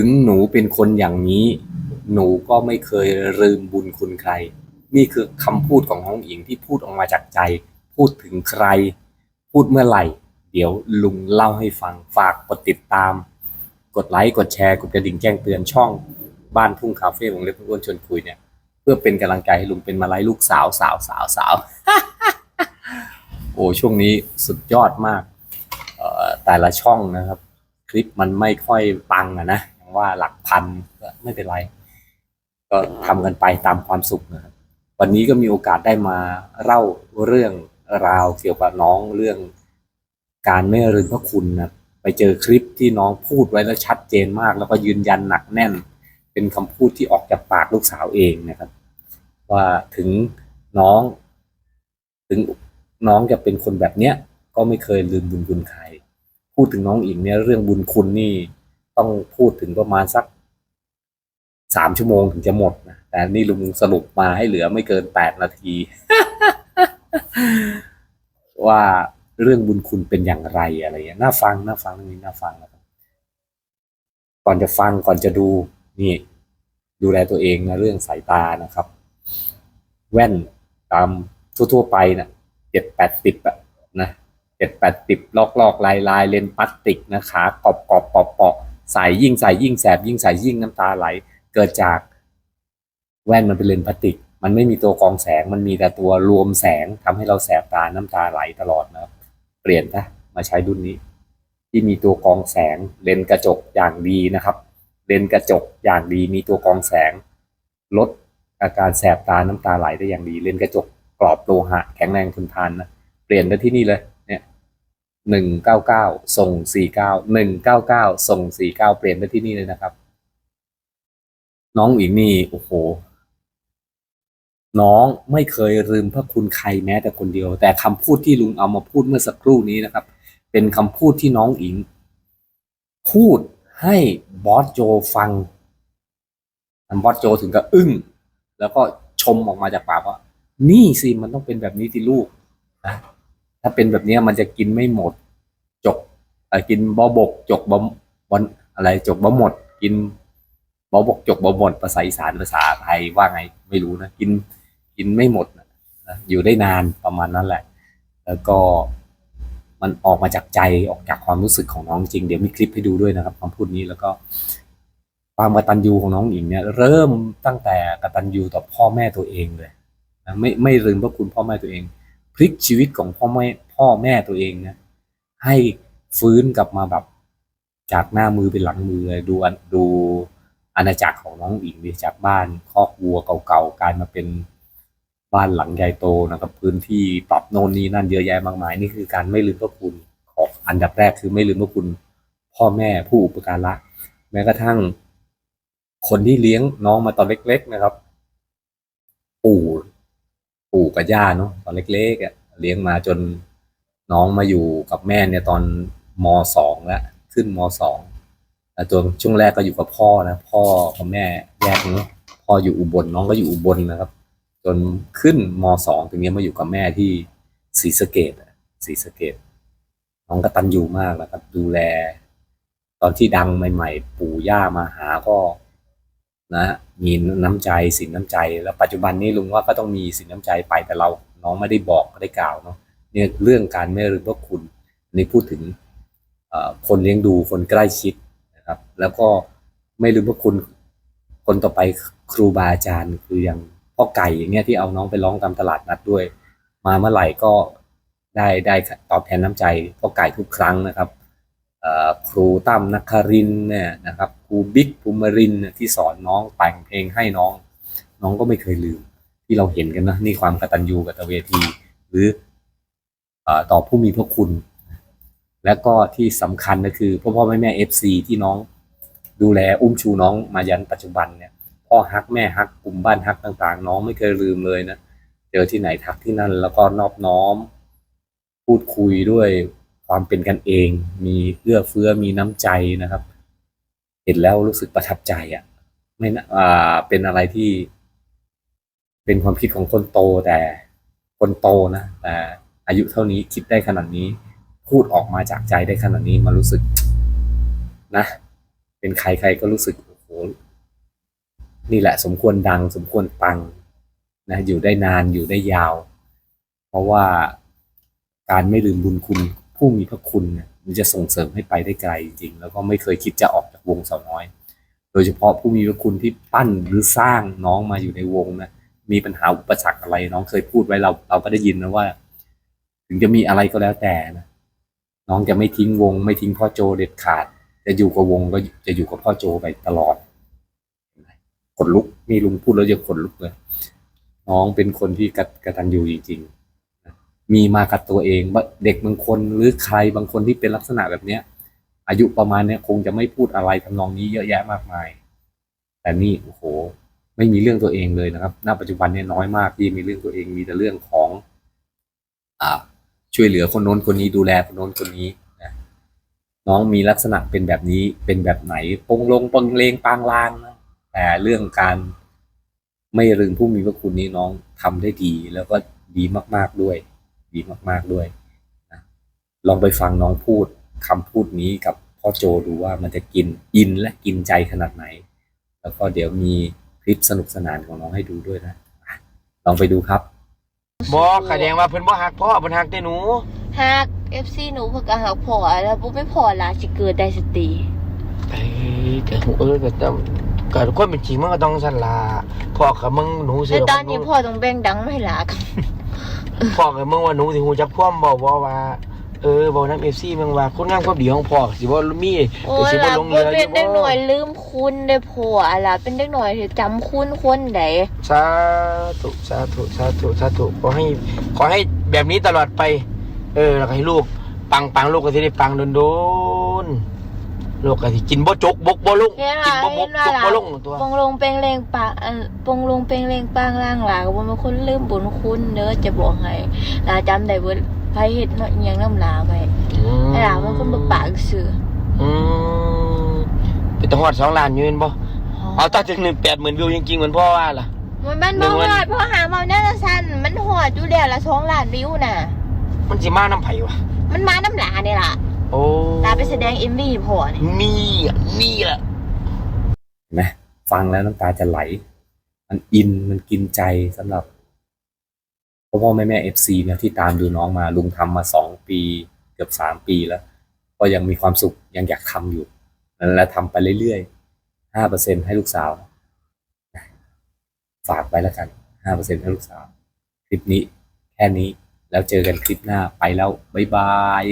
ถึงหนูเป็นคนอย่างนี้ หนูก็ไม่เคยลืมบุญคุณใคร นี่คือคำพูดของน้องอิงที่พูดออกมาจากใจ พูดถึงใคร พูดเมื่อไหร่ เดี๋ยวลุงเล่าให้ฟัง ฝากกดติดตาม กดไลค์ กดแชร์ กดกระดิ่งแจ้งเตือนช่องบ้านทุ่งคาเฟ่วงเล็บอ้วนชวนคุยเนี่ย เพื่อเป็นกำลังใจให้ลุงเป็นมาไลัยลูกสาวสาวสาวสาวโอ้ช่วงนี้สุดยอดมากเอ่อแต่ละช่องนะครับ คลิปมันไม่ค่อยปังอะนะ ว่าหลักพันก็ไม่เป็นไร ก็ทำกันไปตามความสุขนะครับ วันนี้ก็มีโอกาสได้มาเล่าเรื่องราวเกี่ยวกับน้องเรื่องการไม่ลืมพระคุณนะไปเจอคลิปที่น้องพูดไว้แล้วชัดเจนมาก แล้วก็ยืนยันหนักแน่น เป็นคำพูดที่ออกจากปากลูกสาวเองนะครับ ว่าถึงน้อง ถึงน้องจะเป็นคนแบบเนี้ย ก็ไม่เคยลืมบุญคุณใคร พูดถึงน้องอิงเนี่ยเรื่องบุญคุณนี่ ต้องพูดถึงประมาณสักสามชั่วโมงถึงจะหมดนะแต่นี่ลุงสรุปมาให้เหลือไม่เกินแปดนาที ว่าเรื่องบุญคุณเป็นอย่างไรอะไรเงี้ยน่าฟังน่าฟังเรื่องนี้น่าฟังนะครับก่อนจะฟังก่อนจะดูนี่ ดูแลตัวเองนะเรื่องสายตานะครับ แว่นตามทั่วๆไปนะเจ็ดแปดติบอะนะเจ็ดแปดติบลอกลอกลายลายเลนพลาสติกนะขากรอบกรอบปอบปอบ ใส่ยิ่งใส่ยิ่งแสบยิ่งใส่ยิ่งน้ำตาไหล เกิดจากแว่นมันเป็นเลนส์พลาสติก มันไม่มีตัวกรองแสง มันมีแต่ตัวรวมแสงทำให้เราแสบตาน้ำตาไหลตลอดนะครับ เปลี่ยนนะมาใช้รุ่นนี้ ที่มีตัวกรองแสงเลนส์กระจกอย่างดีนะครับ เลนส์กระจกอย่างดีมีตัวกรองแสง ลดอาการแสบตาน้ำตาไหลได้อย่างดี เลนส์กระจกกรอบโลหะแข็งแรงทนทานนะ เปลี่ยนได้ที่นี่เลย เนี่ยหนึ่งเก้าเก้าส่งสี่เก้าหนึ่งเก้าเก้าส่งสี่เก้าเปลี่ยนได้ที่นี่เลยนะครับ น้องอิงนี่โอ้โห น้องไม่เคยลืมพระคุณใครแม้แต่คนเดียว แต่คำพูดที่ลุงเอามาพูดเมื่อสักครู่นี้นะครับ เป็นคำพูดที่น้องอิง พูดให้บอสโจฟังบอสโจถึงกับอึ้ง แล้วก็ชมออกมาจากปากว่า นี่สิมันต้องเป็นแบบนี้ที่ลูกนะาเป็นแบบนี้มันจะกินไม่หมด จกกินบอบก จกบอมอนอะไรจกบอหมด กินบอบกจกบอหมดภาษาอีสานภาษาไทยว่าไงไม่รู้นะกินกินไม่หมดนะอยู่ได้นานประมาณนั้นแหละ แล้วก็มันออกมาจากใจออกจากความรู้สึกของน้องจริง เดี๋ยวมีคลิปให้ดูด้วยนะครับคำพูดนี้แล้วก็ความกตัญญูของน้องหญิงเนี่ยเริ่มตั้งแต่กตัญญูต่อพ่อแม่ตัวเองเลยไม่ไม่ลืมพระคุณพ่อแม่ตัวเอง พลิกชีวิตของพ่อแม่พ่อแม่ตัวเองนะให้ฟื้นกลับมาแบบ จากหน้ามือเป็นหลังมือเลยดูดูอาณาจักรของน้องอิงดิจากบ้านคอกวัวเก่าๆกลายมาเป็นบ้านหลังใหญ่โตนะครับ พื้นที่ปรับโน่นนี่นั่นเยอะแยะมากมาย นี่คือการไม่ลืมพระคุณของอันดับแรกคือไม่ลืมพระคุณ พ่อแม่ผู้อุปการะแม้กระทั่ง คนที่เลี้ยงน้องมาตอนเล็ก ๆ นะครับ ปู่ ปู่กับย่าเนาะตอนเล็กๆอะเลี้ยงมาจนน้องมาอยู่กับแม่เนี่ยตอนมสองแล้วขึ้นมสองแต่ตัวช่วงแรกก็อยู่กับพ่อนะพ่อกับแม่แยกเนาะพ่ออยู่อุบลน้องก็อยู่อุบลนะครับ จนขึ้นมสองถึงนี้มาอยู่กับแม่ที่ศรีสะเกดศรีสะเกดน้องกตัญญูมากนะครับดูแล ตอนที่ดังใหม่ ๆ ปู่ย่ามาหาก็ นะมีน้ำใจสินน้ำใจ แล้วปัจจุบันนี้ลุงว่าก็ต้องมีสินน้ำใจไปแต่เราน้องไม่ได้บอกไม่ได้กล่าวเนาะเนี่ยเรื่องการไม่ลืมพระคุณนนี้พูดถึงคนเลี้ยงดูคนใกล้ชิดนะครับ แล้วก็ไม่ลืมพระคุณคนต่อไปครูบาอาจารย์คืออย่างพ่อไก่อย่างเงี้ยที่เอาน้องไปร้องตามตลาดนัดด้วย มาเมื่อไหร่ก็ได้ได้ตอบแทนน้ำใจพ่อไก่ทุกครั้งนะครับ ครูตั้มนักคารินเนี่ยนะครับครูบิ๊กภูมิรินที่สอนน้องแต่งเพลงให้น้อง น้องก็ไม่เคยลืม ที่เราเห็นกันนะนี่ความกตัญญูกตเวที หรืออต่อผู้มีพระคุณ แล้วก็ที่สำคัญก็คือพ่อพ่อแม่แม่เอฟซีที่น้องดูแลอุ้มชูน้องมายันปัจจุบันเนี่ยพ่อฮักแม่ฮักกลุ่มบ้านฮักต่าง ๆ น้องไม่เคยลืมเลยนะเจอที่ไหนทักที่นั่นแล้วก็นอบน้อม พูดคุยด้วย ความเป็นกันเอง มีเอื้อเฟื้อมีน้ำใจนะครับ เห็นแล้วรู้สึกประทับใจอะ ไม่นะอ่าเป็นอะไรที่ เป็นความคิดของคนโตแต่คนโตนะแต่อายุเท่านี้คิดได้ขนาดนี้ พูดออกมาจากใจได้ขนาดนี้มันรู้สึกนะ เป็นใครใครก็รู้สึกโอ้โหนี่แหละ สมควรดัง สมควรปังนะอยู่ได้นานอยู่ได้ยาว เพราะว่าการไม่ลืมบุญคุณ ผู้มีพระคุณเนี่ยมันจะส่งเสริมให้ไปได้ไกลจริงๆ แล้วก็ไม่เคยคิดจะออกจากวงสาวน้อย โดยเฉพาะผู้มีพระคุณที่ปั้นหรือสร้างน้องมาอยู่ในวงนะมีปัญหาอุปสรรคอะไร น้องเคยพูดไว้เราเราก็ได้ยินนะว่า ถึงจะมีอะไรก็แล้วแต่นะน้องจะไม่ทิ้งวง ไม่ทิ้งพ่อโจเด็ดขาด จะอยู่กับวงก็จะอยู่กับพ่อโจไปตลอดขนลุกนี่ลุงพูดแล้วจะขนลุกเลยน้องเป็นคนที่กกตัญญูจริง ๆ มีมากับตัวเองเด็กบางคนหรือใครบางคนที่เป็นลักษณะแบบเนี้ย อายุประมาณเนี้ยคงจะไม่พูดอะไรทำนองนี้เยอะแยะมากมาย แต่นี่โอ้โห ไม่มีเรื่องตัวเองเลยนะครับ ณ ปัจจุบันเนี่ยน้อยมากที่มีเรื่องตัวเองมีแต่เรื่องของ อ่า ช่วยเหลือคนโน้นคนนี้ดูแลคนโน้นคนนี้นะน้องมีลักษณะเป็นแบบนี้เป็นแบบไหนปงลงปงเลงปางลางนะแต่เรื่องการไม่ลืมผู้มีพระคุณนี้น้องทำได้ดีแล้วก็ดีมาก ๆด้วย ดีมาก ๆด้วยนะลองไปฟังน้องพูดคำพูดนี้กับพ่อโจดูว่ามันจะกินอินและกินใจขนาดไหน แล้วก็เดี๋ยวมีคลิปสนุกสนานของน้องให้ดูด้วยนะอะลองไปดูครับบอกแสดงว่าเพิ่นบ่ฮักพ่อเพิ่นฮักแต่หนูหาก FC หนูเพิ่นก็หักพอแล้วบ่ไม่พอล่ะสิเกิดได้สติเอ้ยก็เออก็ต้องก็คนเป็นจริงมันก็ต้องสั่นล่ะพ่อกับมึงหนูสิแต่ตอนนี้พ่อต้องแบ่งดังมาให้หลา พ่อกับมึงว่าหนูสิฮู้จักความบ่บ่ว่า เออบ่นำ FC มึงว่าคนงามความดีของพ่อสิบ่มีโอ้ก็สิหบ่ลาลงบ่เรืออเป็นยู่เด็กหน่บ่อยลืมคุณได้พ่อล่ะเป็นเด็กหน่อยที่จำคุณคนใดสาธุสาธุสาธุสาธุขอให้ขอให้แบบนี้ตลอดไป เออแล้วก็ให้ลูกปังปังลูกก็สิได้ปังโดนๆ ลูกก็สิกินบ่จกบกบ่ลงเห็นกิว่านบ่มเห็กนว่าจกล่ะบ่ลงตัว ปงลงเปงเลงปางอันปงลงเปงเลงปางล่างหลาก็บ่เป็นคนลืมบุญคุณเด้อจะบอกให้หลาจำได้เบิดไผเฮ็ดเนาะอิหยังนำหลาไว้อืมให้หลาเป็นคนบ่ปากซื่ออืมเป็นตะฮอดสองล้านอยืนบ่เอาตั้งถึงหนึ่งแปดหมื่นวิวจริงๆเหมือนพ่อว่าล่ะ มันมันหนึ่บ่งฮวันอดเพราะหาเมาแน่ละซั่นมันฮอดอยู่แล้วละ2ล้านวิวน่ะ มันสิมาน้ำไผ่วะมันมาน้ำหลานี่ล่ะ โอ้ตาไปแสดงเอ็มวีพอนี่นี่อะนี่แหละเห็นไหมฟังแล้วน้ำตาจะไหล มันอินมันกินใจสำหรับพ่อพ่อแม่แม่เอฟซีเนี่ยที่ตามดูน้องมาลุงทำมาสองปี เกือบสามปีแล้ว ก็ยังมีความสุขยังอยากทำอยู่และทำไปเรื่อยๆห้าเปอร์เซ็นให้ลูกสาว ฝากไปแล้วกันห้าเปอร์เซ็นให้ลูกสาว คลิปนี้แค่นี้แล้วเจอกันคลิปหน้าไปแล้ว บ๊ายบาย